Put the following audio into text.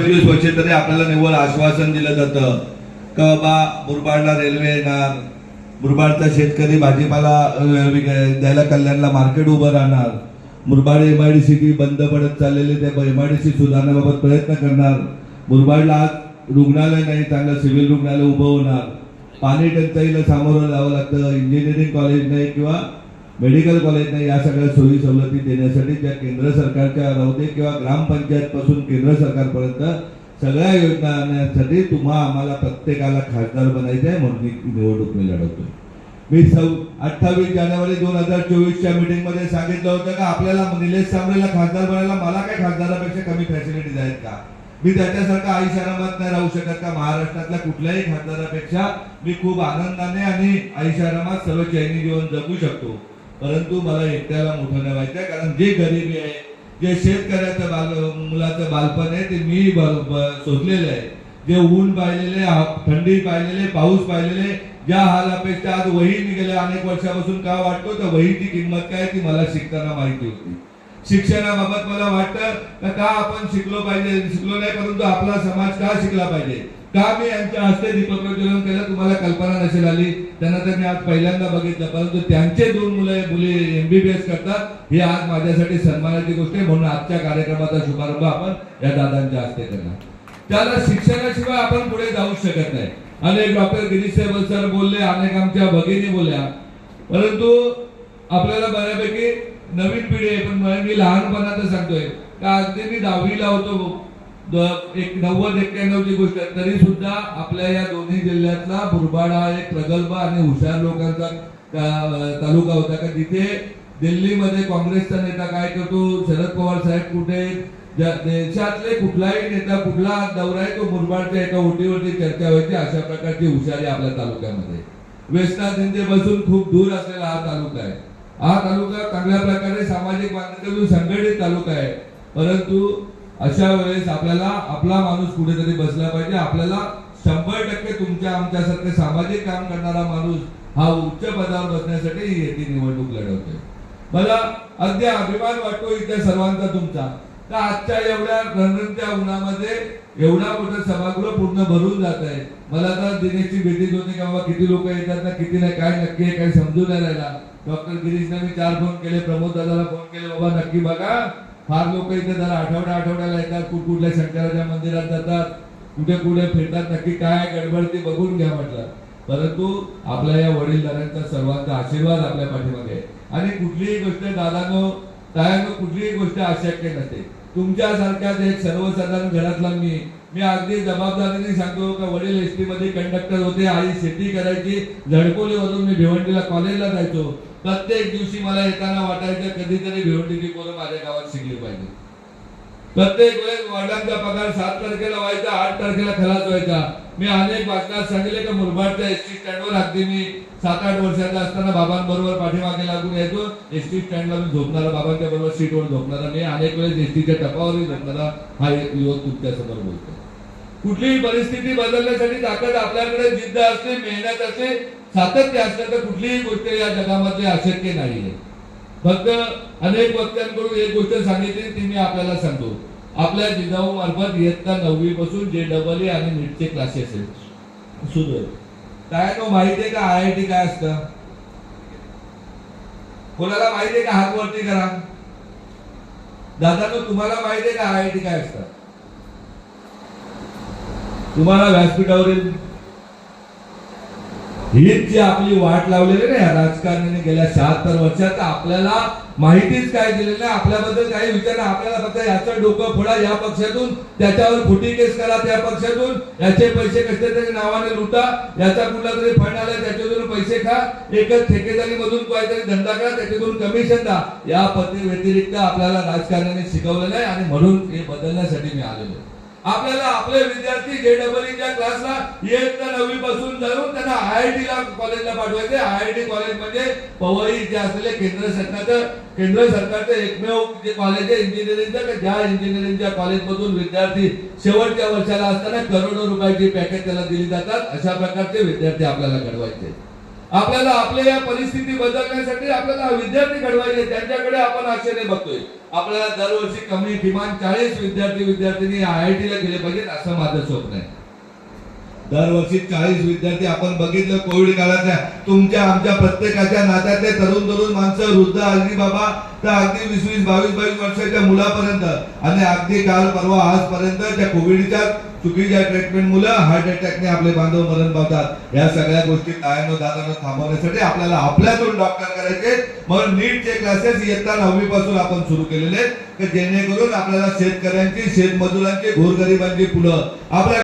स्वच्छतेने आपल्याला निव्वळ आश्वासन दिलं जातं. का बा मुरबाडला रेल्वे येणार? मुरबाडचा शेतकरी भाजीपाला द्यायला कल्याणला मार्केट उभं राहणार. Murbad M I D C बंद पडत चाललेले ते एम आय डी सी सुधारण्याबाबत प्रयत्न करणार. मुरबाडला आज रुग्णालय नाही चांगलं सिव्हिल रुग्णालय उभं होणार. पाणी टंचाईला सामोरं जावं लागतं. इंजिनिअरिंग कॉलेज नाही किंवा मेडिकल कॉलेज नाही या सगळ्या सोयी सवलती देण्यासाठी ज्या केंद्र सरकारच्या राहू दे किंवा ग्रामपंचायत पासून केंद्र सरकारपर्यंत सगळ्या योजना आणण्यासाठी तुम्हा आम्हाला प्रत्येकाला खासदार बनायचं आहे म्हणून मी निवडणूक मी लढवतो मी सौ अठ्ठावीस जानेवारी दोन हजार चोवीसच्या मीटिंगमध्ये सांगितलं होतं का आपल्याला निलेश सांबरेला खासदार बनायला मला काय खासदारापेक्षा कमी फॅसिलिटीज आहेत का? मी त्याच्यासारखा आईशारामात नाही राहू शकत का? महाराष्ट्रातल्या कुठल्याही खासदारापेक्षा मी खूप आनंदाने आणि आईशारामात सर्व चैनी जीवन जगू शकतो. परंतु मला एकट्याला मोठं नाही व्हायचं कारण जे गरिबी आहे जे शेतकऱ्याचं बाल मुलाचं बालपण आहे ते मी शोधलेलं आहे. जे ऊन पाहिलेले थंडी पाहिलेले पाऊस पाहिलेले ज्या हालापेक्षा आज वही मी अनेक वर्षापासून का वाटतो तर वहीची किंमत काय ती मला शिकताना माहिती होती. शिक्षणाबाबत मला वाटतं का आपण शिकलो पाहिजे शिकलो नाही परंतु आपला समाज का शिकला पाहिजे? का मी यांच्या हस्ते दीपप्रज्वलन केलं तुम्हाला कल्पना नसेल आली. त्यांना तर मी आज पहिल्यांदा बघितलं. परंतु त्यांचे दोन मुलं मुली एमबीबीएस करतात. ही आज माझ्यासाठी सन्मानाची गोष्ट आहे. म्हणून आजच्या कार्यक्रमाचा शुभारंभ आपण या दादांच्या हस्ते करणार. त्याला शिक्षणाशिवाय आपण पुढे जाऊ शकत नाही. अनेक डॉक्टर गिरीश सेबल सर बोलले अनेक आमच्या भगिनी बोलल्या. परंतु आपल्याला बऱ्यापैकी नवीन पिढी आहे. पण मी लहानपणाचं सांगतोय का अगदी मी दहावीला होतो. एक नव्वद एक्क्याण्णवची गोष्ट आहे. तरी सुद्धा आपल्या या दोन्ही जिल्ह्यातला बुरबाडा हा एक प्रगल्भ आणि हुशार लोकांचा तालुका होता. का तिथे दिल्लीमध्ये काँग्रेसचा नेता काय करतो? शरद पवार साहेब कुठे? देशातले कुठलाही नेता कुठला दौरा आहे तो मुरबाडच्या एका ओटीवरती चर्चा व्हायची. अशा प्रकारची हुशारी आपल्या तालुक्यामध्ये वेस्टर्न दिंडे बसून खूप दूर असलेला हा तालुका आहे. हा तालुका चांगल्या प्रकारे सामाजिक बांधिलकीतून संघटित तालुका आहे. परंतु अशा वेळेस आपल्याला आपला माणूस कुठेतरी बसला पाहिजे. आपल्याला शंभर टक्के तुमच्या आमच्यासारखे सामाजिक काम करणारा माणूस हा उच्च पदावर बसण्यासाठी ही निवडणूक लढवतोय. मला अगदी अभिमान वाटतो इथे सर्वांचा तुमचा. तर आजच्या एवढ्या रणरणत्या उन्हामध्ये एवढा मोठा सभागृह पूर्ण भरून जात आहे. मला तर दिनेशची भेटीत होती की बाबा किती लोक येतात ना किती नाही काय नक्की आहे काय समजून नाही राहिला डॉक्टर गिरीशने मी चार फोन केले प्रमोद दादाला फोन केले बाबा नक्की बघा. फार लोक इथे जरा आठवड्या आठवड्याला येतात कुठ कुठल्या शंकराच्या मंदिरात जातात कुठे कुठे फिरतात नक्की काय गडबड ते बघून घ्या म्हटलं. परंतु आपल्या या वडीलधाऱ्यांचा सर्वांचा आशीर्वाद आपल्या पाठीमागे आहे. आणि कुठलीही गोष्ट दादानो तायानो कुठलीही गोष्ट अशक्य नसते तुमच्यासारख्याच एक सर्वसाधारण घरातला मी मी अगदी जबाबदारीने सांगतो का वडील एस टी मध्ये कंडक्टर होते आई शेती करायची झडकोलीवरून मी भिवंडीला कॉलेजला जायचो. प्रत्येक दिवशी मला येताना वाटायचं कधीतरी भिवंडीची पोरं माझ्या गावात शिकली पाहिजे. प्रत्येक वेळेस वडिलांचा पगार सात तारखेला व्हायचा आठ तारखेला खलास व्हायचा. मी अनेक बातम्या सांगितले की मुरबाडच्या एस टी स्टँडवर अगदी मी सात आठ वर्षाचा असताना बाबांबरोबर पाठीमागे लागून यायचो. एस टी स्टँडला मी झोपणारा बाबांच्या बरोबर सीटवर झोपणारा. मी अनेक वेळेस एस टीच्या टपावरही झोपणारा हा एक युवक तुमच्यासमोर बोलतो कुठलीही परिस्थिती बदलण्यासाठी ताकद आपल्याकडे जिद्द असते मेहनत असते. सातत्य असलं तर कुठलीही गोष्ट या जगामध्ये अशक्य नाहीये. फक्त अनेक वक्त्यांकडून एक गोष्ट सांगितली ती मी आपल्याला सांगतो. आपल्या जिजाऊ मार्फत इयत्ता नववी पासून जे डबल आणि नीटचे क्लासेस आहेत सुरू आहेत काय तो माहिती आहे का? आय आय टी काय असतं? कोणाला माहिती आहे का? हात वरती करा. दादा तुम्हाला माहिती आहे का? आय आय टी काय असतं? तुम्हाला व्यासपीठावरील हीच जी आपली वाट लावलेली ना राजकारण्याने गेल्या शहात्तर वर्षात आपल्याला माहितीच काय दिलेलं नाही आपल्याबद्दल काही विचार नाही आपल्याला फक्त याचं डोकं फोडा या पक्षातून त्याच्यावर खोटी केस करा त्या पक्षातून याचे पैसे कसे तरी नावाने लुटा याचा कुठला तरी फंड आला त्याच्यातून पैसे खा एकच ठेकेदारी मधून काहीतरी धंदा करा त्याच्यातून कमिशन द्या या पती व्यतिरिक्त आपल्याला राजकारण्याने शिकवलेलं आहे आणि म्हणून हे बदलण्यासाठी मी आलेलो आहे. आपल्याला आपले विद्यार्थी जे डबलच्या क्लासला इयत्ता नववी पासून जाऊन त्यांना आय आय टी ला कॉलेजला पाठवायचे. आय आय टी कॉलेज म्हणजे पवई जे असलेले केंद्र सरकारचं केंद्र सरकारचं एकमेव जे कॉलेज आहे इंजिनिअरिंगचं ज्या इंजिनिअरिंगच्या कॉलेज मधून विद्यार्थी शेवटच्या वर्षाला असताना करोडो रुपयाची पॅकेज त्याला दिली जातात. अशा प्रकारचे विद्यार्थी आपल्याला घडवायचे. आपल्याला आपल्या या परिस्थिती बदलण्यासाठी आपल्याला विद्यार्थी घडवायचे त्यांच्याकडे आपण आश्चर्य बघतोय. आपल्याला दरवर्षी कमी किमान चाळीस विद्यार्थी विद्यार्थ्यांनी आय आय टीला गेले पाहिजेत असं माझं स्वप्न आहे. दरवर्षी चाळीस विद्यार्थी आपण बघितलं कोविड काळातल्या तुमच्या आमच्या प्रत्येकाच्या नात्यातले तरुण तरुण माणसं वृद्ध अगदी बाबा तर अगदी वीस वीस बावीस बावीस वर्षाच्या मुलापर्यंत. आणि अगदी काल परवा आजपर्यंत त्या कोविडच्या चुकीच्या ट्रीटमेंट मुलं हार्ट अटॅकने आपले बांधव मरण पावतात. या सगळ्या गोष्टी नायनो दादानं थांबवण्यासाठी आपल्याला आपल्यातून डॉक्टर करायचे. म्हणून नीटचे क्लासेस इयत्ता नववी पासून आपण सुरू केलेले जेणेकरून आपल्याला शेतकऱ्यांची शेतमजुरांची गोरगरिबांची पुढं आपल्या